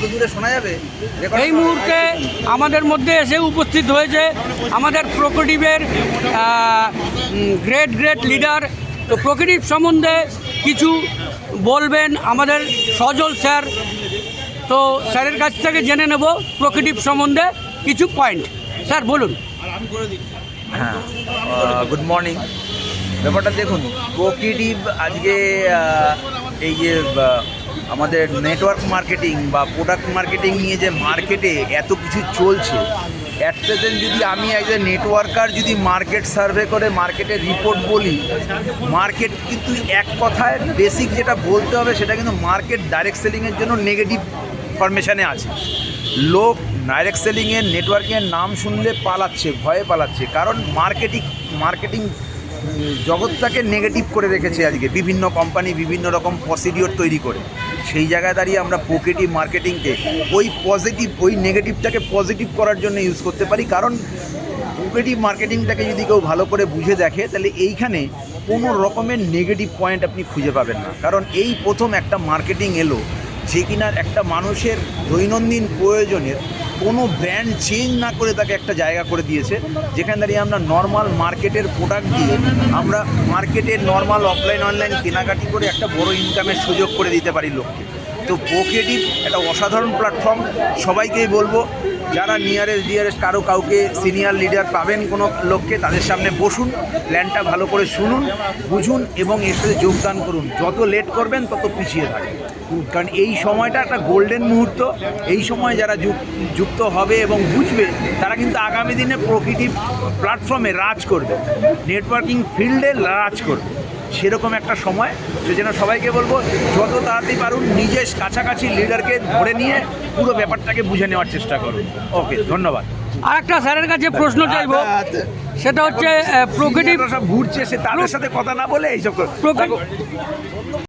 কত দূরে শোনা যাবে? এই মুহূর্তে আমাদের মধ্যে এসে উপস্থিত হয়েছে আমাদের প্রোকোটিভের গ্রেট গ্রেট লিডার তো প্রকৃতিভ সম্বন্ধে কিছু বলবেন আমাদের সজল স্যার? তো স্যারের কাছ থেকে জেনে নেব প্রকৃতিভ সম্বন্ধে কিছু পয়েন্ট স্যার বলুন। হ্যাঁ গুড মর্নিং ব্যাপারটা দেখুন প্রকৃতিভ আজকে এই যে আমাদের নেটওয়ার্ক মার্কেটিং বা প্রোডাক্ট মার্কেটিং নিয়ে যে মার্কেটে এত কিছু চলছে অ্যাট প্রেজেন্ট যদি আমি একজন নেটওয়ার্কার যদি মার্কেট সার্ভে করে মার্কেটের রিপোর্ট বলি মার্কেট কিন্তু এক কথায় বেসিক যেটা বলতে হবে সেটা কিন্তু মার্কেট ডাইরেক্ট সেলিংয়ের জন্য নেগেটিভ ফরমেশনে আছে। লোক ডাইরেক্ট সেলিংয়ের নেটওয়ার্কিংয়ের নাম শুনলে পালাচ্ছে, ভয়ে পালাচ্ছে, কারণ মার্কেটিং মার্কেটিং জগৎটাকে নেগেটিভ করে রেখেছে আজকে, বিভিন্ন কোম্পানি বিভিন্ন রকম প্রসিডিওর তৈরি করে। সেই জায়গায় দাঁড়িয়ে আমরা পকেটিভ মার্কেটিংকে ওই পজিটিভ ওই নেগেটিভটাকে পজিটিভ করার জন্য ইউজ করতে পারি। কারণ পকেটিভ মার্কেটিংটাকে যদি কেউ ভালো করে বুঝে দেখে, তাহলে এইখানে কোনো রকমের নেগেটিভ পয়েন্ট আপনি খুঁজে পাবেন না। কারণ এই প্রথম একটা মার্কেটিং এলো যে কিনার একটা মানুষের দৈনন্দিন প্রয়োজনের কোনো ব্র্যান্ড চেঞ্জ না করে তাকে একটা জায়গা করে দিয়েছে। যেখানে দাঁড়িয়ে আমরা নর্মাল মার্কেটের প্রোডাক্ট দিয়ে আমরা মার্কেটের নর্মাল অফলাইন অনলাইন কেনাকাটি করে একটা বড় ইনকামের সুযোগ করে দিতে পারি লোককে। তো পোকেটিভ একটা অসাধারণ প্ল্যাটফর্ম সবাইকেই বলব, যারা নিয়ারেস্ট ডিয়ারেস্ট কারও কাউকে সিনিয়র লিডার পাবেন কোনো লোককে, তাদের সামনে বসুন প্ল্যানটা ভালো করে শুনুন, বুঝুন এবং এর সাথে যোগদান করুন। যত লেট করবেন, তত পিছিয়ে থাকবেন। কারণ এই সময়টা একটা গোল্ডেন মুহূর্ত। এই সময় যারা যুক- যুক্ত হবে এবং বুঝবে তারা কিন্তু আগামী দিনে প্রকৃতি প্ল্যাটফর্মে রাজ করবে। নেটওয়ার্কিং ফিল্ডে রাজ করবে। সেরকম একটা সময়। সেজন্য সবাইকে বলব যত তাড়াতাড়ি পারুন নিজের কাছাকাছি লিডারকে ধরে নিয়ে পুরো ব্যাপারটাকে বুঝে নেওয়ার চেষ্টা করুন। ওকে ধন্যবাদ। আর একটা স্যারের কাছে প্রশ্ন চাইব। সেটা হচ্ছে প্রকৃতি সব ঘুরছে সে তাদের সাথে কথা না বলে এইসব কর- প্রকৃতি